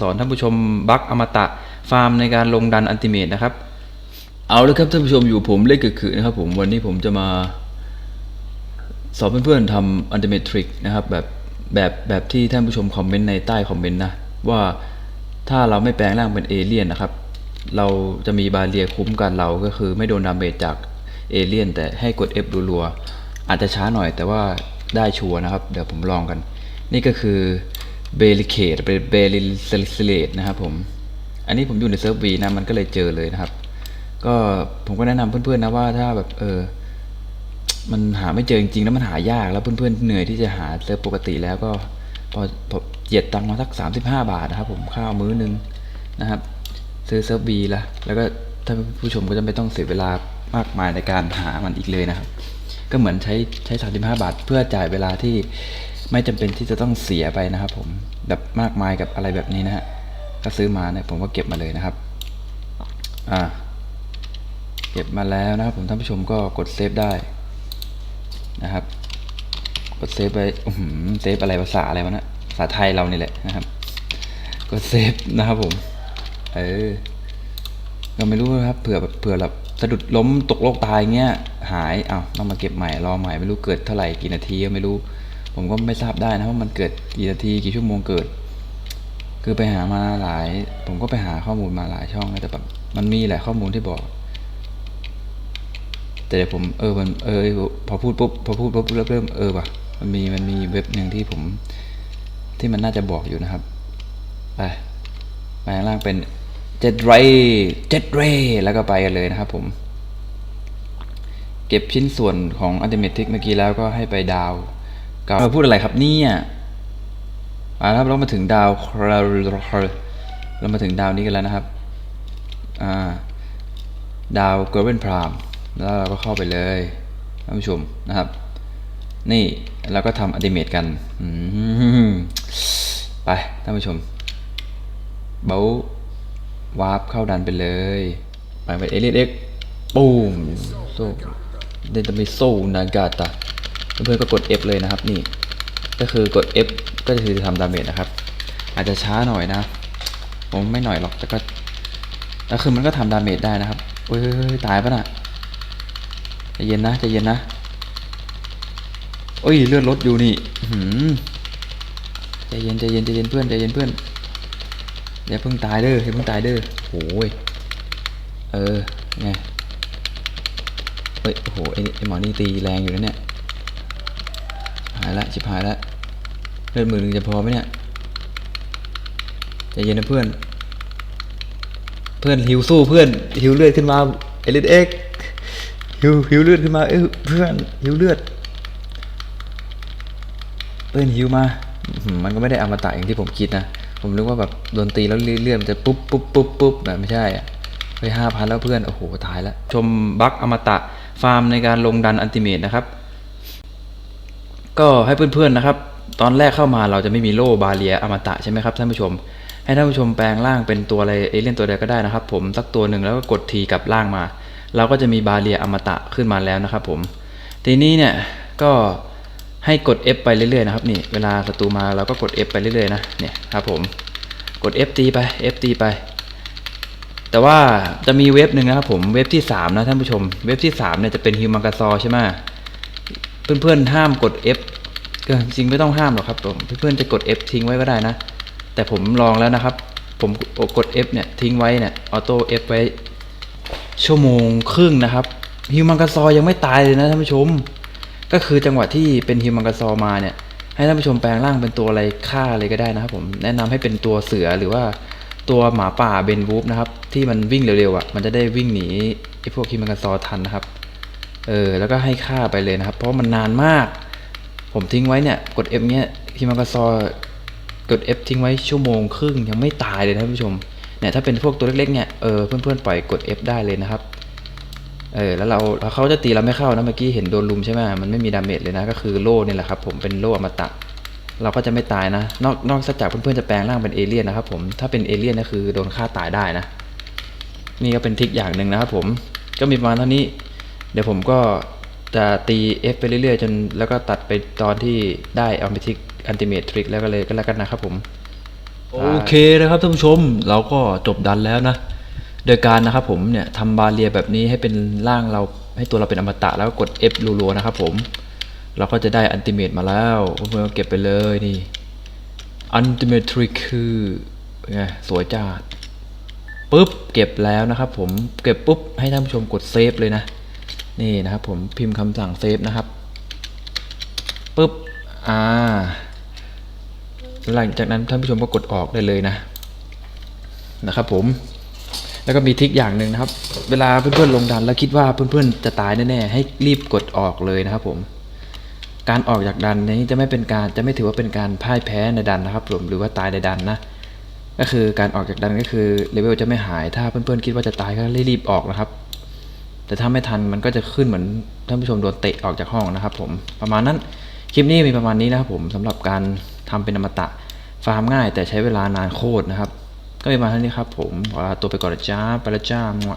สอนท่านผู้ชมบัคอมตะฟาร์มในการลงดันอันติเมตนะครับ เอาละครับท่านผู้ชมอยู่ผมเล็กกึกคืนะครับผมวันนี้ผมจะมาสอนเพื่อนๆทำอันติเมตทริกนะครับแบบแบบแบบที่ท่านผู้ชมคอมเมนต์ในใต้คอมเมนต์นะว่าถ้าเราไม่แปลงร่างเป็นเอเลี่ยนนะครับ เราจะมีบาเรียคุ้มกันเราก็คือไม่โดนดาเมจจากเอเลี่ยนแต่ให้กด F รัวๆอาจจะช้าหน่อยแต่ว่าได้ชัวร์นะครับ เดี๋ยวผมลองกัน นี่ก็คือ เบลิเคตเป็นเบลิเซเลตนะครับผมอันนี้ผมอยู่ในเซิร์ฟวีนะมันก็เลยเจอเลยนะครับ ก็ผมก็แนะนำเพื่อนๆนะว่าถ้าแบบเออมันหาไม่เจอจริงๆแล้วมันหายากแล้วเพื่อนๆเหนื่อยที่จะหาเซิร์ฟปกติแล้วก็พอพอเหยียดตังค์มาสักสามสิบห้าบาทนะครับ ผมข้าวมื้อนึงนะครับ ซื้อเซิร์ฟบีละแล้วก็ท่านผู้ชมก็จะไม่ต้องเสียเวลามากมายในการหามันอีกเลยนะครับ ก็เหมือนใช้ใช้สามสิบห้าบาท เพื่อจ่ายเวลาที่ ไม่จำเป็นที่จะต้องเสียไปนะครับ ผมแบบมากมายกับอะไรแบบนี้นะฮะก็ซื้อมาเนี่ยผมก็เก็บมาเลยนะครับอ่าเก็บมาแล้วนะครับ ผมท่านผู้ชมก็กดเซฟได้นะครับ กดเซฟไว้เซฟอะไรภาษาอะไรวะเนะภาษาไทยเรานี่แหละนะครับ กดเซฟนะครับผมเออเราไม่รู้นะครับเผื่อแบบเผื่อแบบสะดุดล้มตกโรคตายเงี้ยหายเอ้าต้องมาเก็บใหม่รอใหม่ไม่รู้เกิดเท่าไหร่กี่นาทีก็ไม่รู้ ผมก็ไม่ทราบได้นะว่ามันเกิดกี่นาทีกี่ชั่วโมงเกิด คือไปหามาหลาย ผมก็ไปหาข้อมูลมาหลายช่องนะแต่แบบมันมีหละข้อมูลที่บอก แต่เดี๋ยวผมเออมันเออพอพูดปุ๊บพอพูดปุ๊บเริ่มเริ่มเออว่ะมันมีมันมีเว็บหนึ่งที่ผม ที่มันน่าจะบอกอยู่นะครับไปไปข้างล่างเป็นเจ็ดไรเจ็ดเรแล้วก็ไปกันเลยนะครับผม เก็บชิ้นส่วนของอันติเมติกเมื่อกี้แล้วก็ให้ไปดาว กับเราพูดอะไรครับเนี่ยมาครับเรามาถึงดาวเรามาถึงดาวนี้กันแล้วนะครับอ่าดาวเกอร์เวนพรามแล้วเราก็เข้าไปเลยท่านผู้ชมนะครับ นี่เราก็ทำอันติเมตกันไปท่านผู้ชม เบลวาร์ปเข้าดันไปเลย ไปไปเอเลสเอ็กปูมโซเดนตมิโซนากาตา เพื่อนๆก็กด F เลยนะครับนี่ก็คือกด F ก็คือจะทำดาเมจนะครับ อาจจะช้าหน่อยนะ ผมไม่หน่อยหรอกแต่ก็แล้วคือมันก็ทำดาเมจได้นะครับเฮ้ยตายปะน่ะใจเย็นนะใจเย็นนะโอ้ยเลือดลดอยู่นี่หือใจเย็นใจเย็นใจเย็นเพื่อนใจเย็นเพื่อนอย่าเพิ่งตายเด้ออย่าเพิ่งตายเด้อโอ้ยเออไงเฮ้ยโอ้โหไอ้ไอ้หมอนี่ตีแรงอยู่แล้วเนี่ยายละชิบหายละเลือดมือหนึ่งจะพอไหมเนี่ยใจเย็นนะเพื่อน เพื่อนหิวสู้เพื่อนหิวเลือดขึ้นมาเอลิทเอ็กหิวหิวเลือดขึ้นมาเอ้ยเพื่อนหิวเลือด เพื่อนหิวมา มันก็ไม่ได้อมตะอย่างที่ผมคิดนะ ผมนึกว่าแบบโดนตีแล้วเลื่อนมันจะปุ๊บปุ๊บปุ๊บปุ๊บแบบไม่ใช่อะไปห้าพันแล้วเพื่อน โอ้โห ตายแล้ว ชมบัคอมตะฟาร์มในการลงดันอันติเมตนะครับ ก็ให้เพื่อนๆนะครับ ตอนแรกเข้ามาเราจะไม่มีโล่บาเลียอมตะใช่ไหมครับท่านผู้ชม ให้ท่านผู้ชมแปลงร่างเป็นตัวอะไรเอเลี่ยนตัวใดก็ได้นะครับ ผมสักตัวหนึ่งแล้วก็กดทีกลับร่างมา เราก็จะมีบาเลียอมตะขึ้นมาแล้วนะครับ ผม ทีนี้เนี่ยก็ให้กด F ไปเรื่อยๆนะครับนี่เวลาศัตรูมาเราก็กด F ไปเรื่อยๆนะเนี่ยครับผมกด F ตีไป F ตีไป แต่ว่าจะมีเว็บหนึ่งนะครับผมเว็บที่3นะท่านผู้ชม เว็บที่3เนี่ยจะเป็นฮิวมังกาซอใช่ไหม เพื่อนๆห้ามกด F ก็จริงไม่ต้องห้ามหรอกครับผมเพื่อนๆจะกด F ทิ้งไว้ก็ได้นะ แต่ผมลองแล้วนะครับ ผมกด F เนี่ยทิ้งไว้เนี่ยออโต้ F ไว้ ชั่วโมงครึ่งนะครับฮิวมังกาซอยังไม่ตายเลยนะท่านผู้ชม ก็คือจังหวะที่เป็นฮิวมังกาซอมาเนี่ย ให้ท่านผู้ชมแปลงร่างเป็นตัวอะไรฆ่าเลยก็ได้นะครับ ผมแนะนำให้เป็นตัวเสือหรือว่าตัวหมาป่าเบนวูฟนะครับที่มันวิ่งเร็วๆอะมันจะได้วิ่งหนีไอ้พวกฮิวมังกาซอทันนะครับ เออแล้วก็ให้ฆ่าไปเลยนะครับ เพราะมันนานมาก ผมทิ้งไว้เนี่ยกด F เนี้ยฮิมังกาซอกด F ทิ้งไว้ชั่วโมงครึ่งยังไม่ตายเลยนะท่านผู้ชมเนี่ยถ้าเป็นพวกตัวเล็กๆเนี่ยเออเพื่อนๆปล่อยกด F ได้เลยนะครับเออแล้วเราแล้วเขาจะตีเราไม่เข้านะเมื่อกี้เห็นโดนลุมใช่ไหมมันไม่มีดาเมจเลยนะก็คือโล่นี่แหละครับผมเป็นโล่อมตะ เราก็จะไม่ตายนะ นอกนอกจากเพื่อนๆจะแปลงร่างเป็นเอเลี่ยนนะครับผมถ้าเป็นเอเลี่ยนก็คือโดนฆ่าตายได้นะ นี่ก็เป็นทริคอย่างหนึ่งนะครับผมก็มีประมาณเท่านี้ เดี๋ยวผมก็จะตี F ไปเรื่อยๆ จนแล้วก็ตัดไปตอนที่ได้เอาไปทิกอันติเมททริกแล้วก็เลยก็แล้วกันนะครับผม โอเคนะครับท่านผู้ชมเราก็จบดันแล้วนะ โดยการนะครับผมเนี่ยทำบาเรียแบบนี้ให้เป็นร่างเราให้ตัวเราเป็นอมตะแล้วก็กด F รัวๆนะครับผม เราก็จะได้อันติเมตมาแล้วเพื่อนๆเก็บไปเลยนี่อันติเมตทริคคือไงสวยจ้าปุ๊บเก็บแล้วนะครับผมเก็บปุ๊บให้ท่านผู้ชมกดเซฟเลยนะ นี่นะครับผมพิมพ์คำสั่งเซฟนะครับปุ๊บอ่าหลังจากนั้นท่านผู้ชมก็กดออกได้เลยนะนะครับผมแล้วก็มีทริคอย่างหนึ่งนะครับ เวลาเพื่อนๆลงดันแล้วคิดว่าเพื่อนๆจะตายแน่ๆให้รีบกดออกเลยนะครับผมการออกจากดันนี้จะไม่เป็นการจะไม่ถือว่าเป็นการพ่ายแพ้ในดันนะครับผมหรือว่าตายในดันนะก็คือการออกจากดันก็คือเลเวลจะไม่หายถ้าเพื่อนๆคิดว่าจะตายก็รีบออกนะครับ แต่ถ้าไม่ทันมันก็จะขึ้นเหมือนท่านผู้ชมโดนเตะออกจากห้องนะครับ ผมประมาณนั้นคลิปนี้มีประมาณนี้นะครับผมสำหรับการทำเป็นอมตะฟาร์มง่าย แต่ใช้เวลานานโคตรนะครับ ก็มีประมาณเท่านี้ครับ ผมขอลาตัวไปก่อนจ้าไปละจ้ามั่